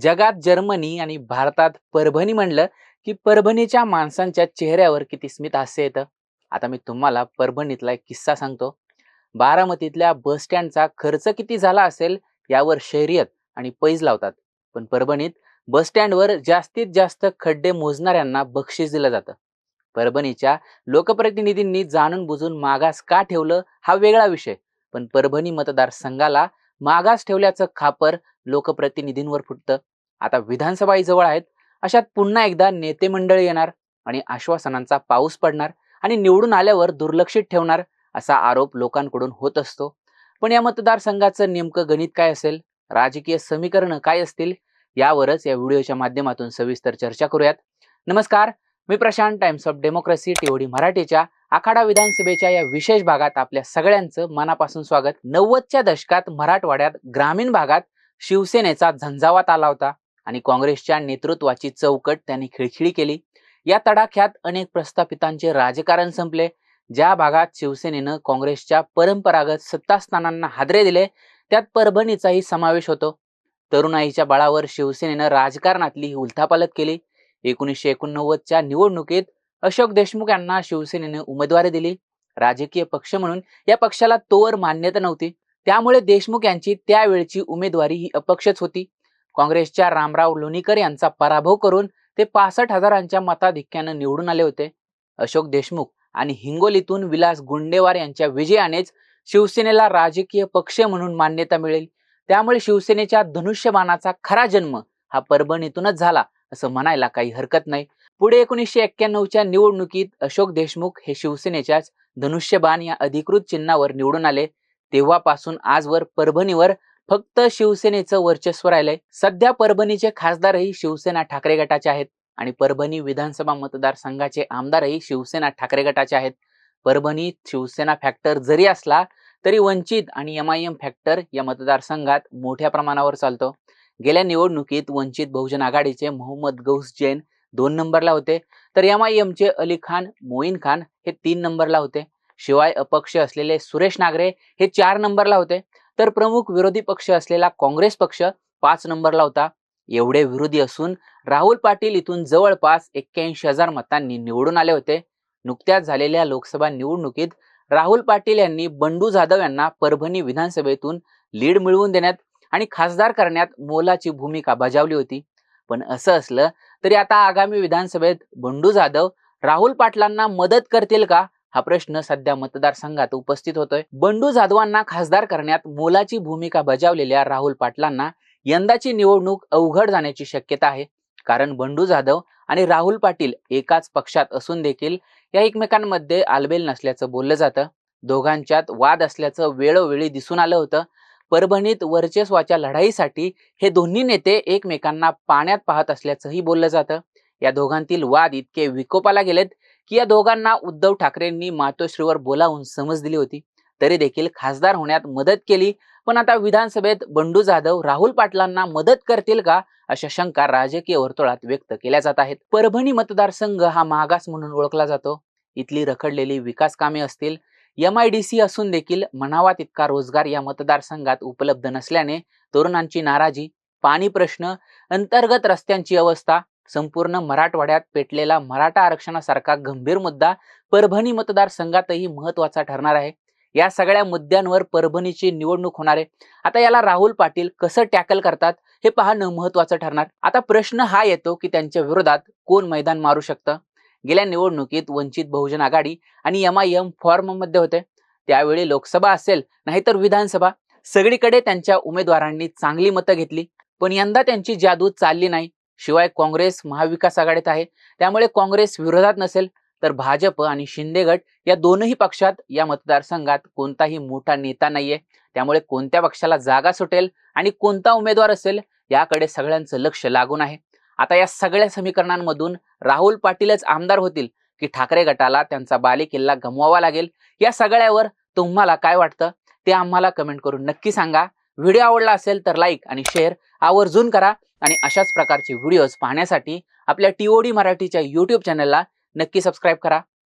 जगात जर्मनी आणि भारतात परभणी म्हणलं की परभणीच्या माणसांच्या चेहऱ्यावर किती स्मित हास्य येतं. आता मी तुम्हाला परभणीतला एक किस्सा सांगतो. बारामतीतल्या बस स्टँडचा खर्च किती झाला असेल यावर शर्यत आणि पैज लावतात. पण परभणीत बस स्टँडवर जास्तीत जास्त खड्डे मोजणाऱ्यांना बक्षीस दिलं जातं. परभणीच्या लोकप्रतिनिधींनी जाणून बुजून मागास का ठेवलं हा वेगळा विषय. पण परभणी मतदारसंघाला मागास ठेवल्याचं खापर लोकप्रतिनिधींवर फुटतं. आता विधानसभाही जवळ आहेत. अशात पुन्हा एकदा नेते मंडळी येणार आणि आश्वासनांचा पाऊस पडणार आणि निवडून आल्यावर दुर्लक्षित ठेवणार असा आरोप लोकांकडून होत असतो. पण या मतदारसंघाचं नेमकं गणित काय असेल? राजकीय समीकरणं काय असतील? यावरच या व्हिडिओच्या माध्यमातून सविस्तर चर्चा करूयात. नमस्कार मी Prashant Times of Democracy TOD मराठीच्या आखाडा विधानसभेच्या या विशेष भागात आपल्या सगळ्यांचं मनापासून स्वागत. नव्वदच्या दशकात मराठवाड्यात ग्रामीण भागात शिवसेनेचा झंझावात आला होता आणि काँग्रेसच्या नेतृत्वाची चौकट त्यांनी खिळखिळी केली. या तडाख्यात अनेक प्रस्थापितांचे राजकारण संपले. ज्या भागात शिवसेनेनं काँग्रेसच्या परंपरागत सत्तास्थानांना हादरे दिले त्यात परभणीचाही समावेश होतो. तरुणाईच्या बळावर शिवसेनेनं राजकारणातली ही उलथापालत केली. एकोणीसशे एकोणनव्वदच्या निवडणुकीत अशोक देशमुख यांना शिवसेनेने उमेदवारी दिली. राजकीय पक्ष म्हणून या पक्षाला तोवर मान्यता नव्हती. त्यामुळे देशमुख यांची त्यावेळची उमेदवारी ही अपक्षच होती. काँग्रेसच्या रामराव लोणीकर यांचा पराभव करून ते पासष्ट हजारांच्या मताधिक्यानं निवडून आले होते. अशोक देशमुख आणि हिंगोलीतून विलास गुंडेवार यांच्या विजयानेच शिवसेनेला राजकीय पक्ष म्हणून मान्यता मिळेल. त्यामुळे शिवसेनेच्या धनुष्यबाणाचा खरा जन्म हा परभणीतूनच झाला असं म्हणायला काही हरकत नाही. पुढे एकोणीसशे एक्क्याण्णवच्या निवडणुकीत अशोक देशमुख हे शिवसेनेच्याच धनुष्यबाण या अधिकृत चिन्हावर निवडून आले. तेव्हापासून आजवर परभणीवर फक्त शिवसेनेचं वर्चस्व राहिलंय. सध्या परभणीचे खासदारही शिवसेना ठाकरे गटाचे आहेत आणि परभणी विधानसभा मतदारसंघाचे आमदारही शिवसेना ठाकरे गटाचे आहेत. परभणी शिवसेना फॅक्टर जरी असला तरी वंचित आणि एम आय एम फॅक्टर या मतदारसंघात मोठ्या प्रमाणावर चालतो. गेल्या निवडणुकीत वंचित बहुजन आघाडीचे मोहम्मद गौस जैन दोन नंबरला होते. तर एम आय एमचे अली खान मोईन खान हे तीन नंबरला होते. शिवाय अपक्ष असलेले सुरेश नागरे हे चार नंबरला होते. तर प्रमुख विरोधी पक्ष असलेला काँग्रेस पक्ष पाच नंबरला होता. एवढे विरोधी असून राहुल पाटील इथून जवळपास एक्क्याऐंशी हजार मतांनी निवडून आले होते. नुकत्याच झालेल्या लोकसभा निवडणुकीत राहुल पाटील यांनी बंडू जाधव यांना परभणी विधानसभेतून लीड मिळवून देण्यात आणि खासदार करण्यात मोलाची भूमिका बजावली होती. पण असं असलं तरी आता आगामी विधानसभेत बंडू जाधव राहुल पाटलांना मदत करतील का? हा प्रश्न सध्या मतदारसंघात उपस्थित होतोय. बंडू जाधवांना खासदार करण्यात मोलाची भूमिका बजावलेल्या राहुल पाटलांना यंदाची निवडणूक अवघड जाण्याची शक्यता आहे. कारण बंडू जाधव आणि राहुल पाटील एकाच पक्षात असून देखील या एकमेकांमध्ये आलबेल नसल्याचं बोललं जातं. दोघांच्यात वाद असल्याचं वेळोवेळी दिसून आलं होतं. परभणीत वर्चस्वाच्या लढाईसाठी हे दोन्ही नेते एकमेकांना पाण्यात पाहत असल्याचंही बोललं जातं. या दोघांतील वाद इतके विकोपाला गेलेत की या दोघांना उद्धव ठाकरेंनी मातोश्रीवर बोलावून समज दिली होती. तरी देखील खासदार होण्यात मदत केली. पण आता विधानसभेत बंडू जाधव राहुल पाटलांना मदत करतील का? अशा शंका राजकीय वर्तुळात व्यक्त केल्या जात आहेत. परभणी मतदारसंघ हा मागास म्हणून ओळखला जातो. इथली रखडलेली विकास कामे असतील. एम आय डी सी असून देखील म्हणावा तितका रोजगार या मतदारसंघात उपलब्ध नसल्याने तरुणांची नाराजी पाणी प्रश्न अंतर्गत रस्त्यांची अवस्था संपूर्ण मराठवाड्यात पेटलेला मराठा आरक्षणासारखा गंभीर मुद्दा परभणी मतदारसंघातही महत्त्वाचा ठरणार आहे. या सगळ्या मुद्द्यांवर परभणीची निवडणूक होणार आहे. आता याला राहुल पाटील कसं टॅकल करतात हे पाहणं महत्वाचं ठरणार. आता प्रश्न हा येतो की त्यांच्या विरोधात कोण मैदान मारू शकतं? गेल्या निवडणुकीत वंचित बहुजन आघाडी आणि एम आय एम फॉर्ममध्ये होते. त्यावेळी लोकसभा असेल नाहीतर विधानसभा. सगळीकडे त्यांच्या उमेदवारांनी चांगली मतं घेतली. पण यंदा त्यांची जादू चालली नाही. शिवाय काँग्रेस महाविकास आघाडीत आहे. त्यामुळे काँग्रेस विरोधात नसेल तर भाजप आणि शिंदे गट या दोनही पक्षात या मतदारसंघात कोणताही मोठा नेता नाहीये. त्यामुळे कोणत्या पक्षाला जागा सुटेल आणि कोणता उमेदवार असेल याकडे सगळ्यांचं लक्ष लागून आहे. आता या सगळ्या समीकरणांमधून राहुल पाटीलच आमदार होतील की ठाकरे गटाला त्यांचा बालेकिल्ला गमवावा लागेल? या सगळ्यावर तुम्हाला काय वाटतं? ते आम्हाला कमेंट करून नक्की सांगा. व्हिडिओ आवडला असेल तर लाईक आणि शेअर आवर्जून करा. आणि अशाच प्रकारचे व्हिडिओज पाहण्यासाठी आपल्या टीओडी मराठीच्या यूट्यूब चॅनलला नक्की सबस्क्राईब करा.